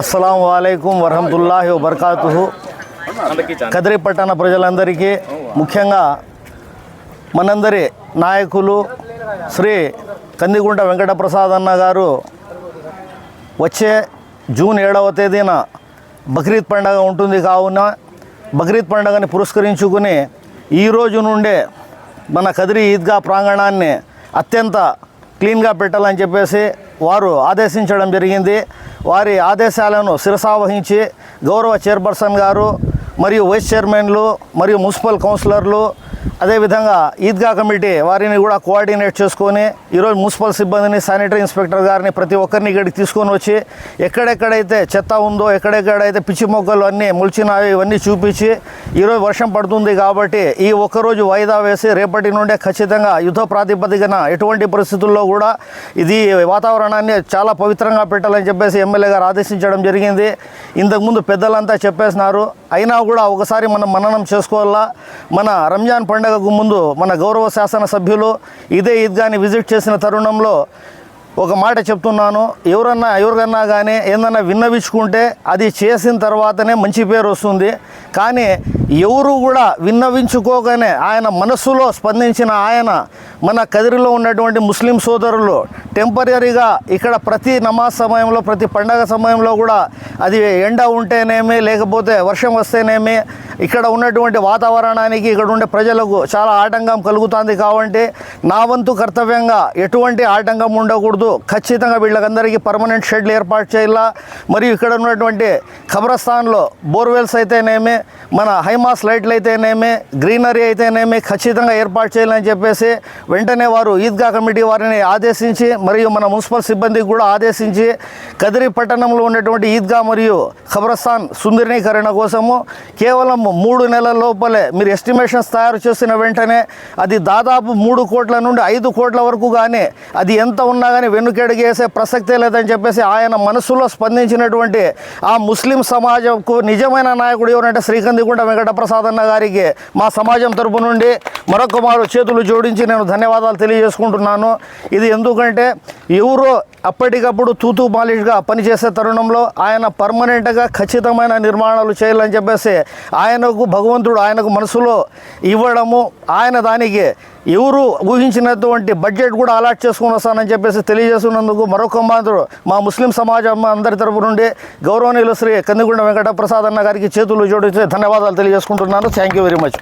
అస్సలం వాలేకుం వరహమతుల్లాహి వబర్కాతుహు. కదిరి పట్టణ ప్రజలందరికీ ముఖ్యంగా మనందరి నాయకులు శ్రీ కందిగుంట వెంకటప్రసాద్ అన్న గారు వచ్చే జూన్ ఏడవ తేదీన బక్రీద్ పండగ ఉంటుంది కావున బక్రీద్ పండగని పురస్కరించుకుని ఈ రోజు నుండే మన కదిరి ఈద్గా ప్రాంగణాన్ని అత్యంత క్లీన్గా పెట్టాలని చెప్పేసి వారు ఆదేశించడం జరిగింది. వారి ఆదేశాలను శిరసావహించి గౌరవ చైర్పర్సన్ గారు మరియు వైస్ చైర్మన్లు మరియు మున్సిపల్ కౌన్సిలర్లు అదేవిధంగా ఈద్గా కమిటీ వారిని కూడా కోఆర్డినేట్ చేసుకొని ఈరోజు మున్సిపల్ సిబ్బందిని శానిటరీ ఇన్స్పెక్టర్ గారిని ప్రతి ఒక్కరిని ఇక్కడికి తీసుకొని వచ్చి ఎక్కడెక్కడైతే చెత్త ఉందో ఎక్కడెక్కడైతే పిచ్చి మొక్కలు అన్నీ మొలిచినాయి ఇవన్నీ చూపించి ఈరోజు వర్షం పడుతుంది కాబట్టి ఈ ఒక్కరోజు వాయిదా వేసి రేపటి నుండే ఖచ్చితంగా యుద్ధ ప్రాతిపదికన ఎటువంటి పరిస్థితుల్లో కూడా ఇది వాతావరణాన్ని చాలా పవిత్రంగా పెట్టాలని చెప్పేసి ఎమ్మెల్యే గారు ఆదేశించడం జరిగింది. ఇంతకుముందు పెద్దలంతా చెప్పేసినారు అయినా కూడా ఒకసారి మనం మననం చేసుకోవాలా? మన రంజాన్ పండగకు ముందు మన గౌరవ శాసన సభ్యులు ఇదే ఈద్గాని విజిట్ చేసిన తరుణంలో ఒక మాట చెప్తున్నాను. ఎవరన్నా ఎవరికన్నా కానీ ఏందన్నా విన్నవించుకుంటే అది చేసిన తర్వాతనే మంచి పేరు వస్తుంది. కానీ ఎవరు కూడా విన్నవించుకోగానే ఆయన మనస్సులో స్పందించిన ఆయన మన కదిరిలో ఉన్నటువంటి ముస్లిం సోదరులు టెంపరీగా ఇక్కడ ప్రతి నమాజ్ సమయంలో ప్రతి పండగ సమయంలో కూడా అది ఎండ ఉంటేనేమి లేకపోతే వర్షం వస్తేనేమి ఇక్కడ ఉన్నటువంటి వాతావరణానికి ఇక్కడ ఉండే ప్రజలకు చాలా ఆటంకం కలుగుతుంది కాబట్టి నా వంతు కర్తవ్యంగా ఎటువంటి ఆటంకం ఉండకూడదు. ఖచ్చితంగా వీళ్ళకందరికీ పర్మనెంట్ షెడ్లు ఏర్పాటు చేయాలా. మరియు ఇక్కడ ఉన్నటువంటి ఖబరస్థాన్లో బోర్వెల్స్ అయితేనేమి మన హైమాస్ లైట్లు అయితేనేమి గ్రీనరీ అయితేనేమి ఖచ్చితంగా ఏర్పాటు చేయాలని చెప్పేసి వెంటనే వారు ఈద్గా కమిటీ వారిని ఆదేశించి మరియు మన మున్సిపల్ సిబ్బందికి కూడా ఆదేశించి కదిరి పట్టణంలో ఉన్నటువంటి ఈద్గా మరియు ఖబరస్థాన్ సుందరీకరణ కోసము కేవలం మూడు నెలల లోపలే మీరు ఎస్టిమేషన్స్ తయారు చేసిన వెంటనే అది దాదాపు మూడు కోట్ల నుండి ఐదు కోట్ల వరకు కానీ అది ఎంత ఉన్నా కానీ వెనుకడుగేసే ప్రసక్తే లేదని చెప్పేసి ఆయన మనసులో స్పందించినటువంటి ఆ ముస్లిం సమాజంకు నిజమైన నాయకుడు ఎవరంటే శ్రీకందిగుంట వెంకటప్రసాద్ అన్న గారికి మా సమాజం తరపు నుండి మరొక మారు చేతులు జోడించి నేను ధన్యవాదాలు తెలియజేసుకుంటున్నాను. ఇది ఎందుకంటే ఎవరో అప్పటికప్పుడు తూతు మాలిష్గా పనిచేసే తరుణంలో ఆయన పర్మనెంట్గా ఖచ్చితమైన నిర్మాణాలు చేయాలని చెప్పేసి ఆయనకు భగవంతుడు ఆయనకు మనసులో ఇవ్వడము ఆయన దానికి ఎవరు ఊహించినటువంటి బడ్జెట్ కూడా అలాట్ చేసుకుని వస్తానని చెప్పేసి తెలియజేస్తున్నందుకు మరొక మాత్రం మా ముస్లిం సమాజం అందరి తరపు నుండి గౌరవనీయులు శ్రీ కందిగుండ వెంకట ప్రసాద్ అన్న గారికి చేతులు జోడించి ధన్యవాదాలు తెలియజేసుకుంటున్నాను. Thank you very much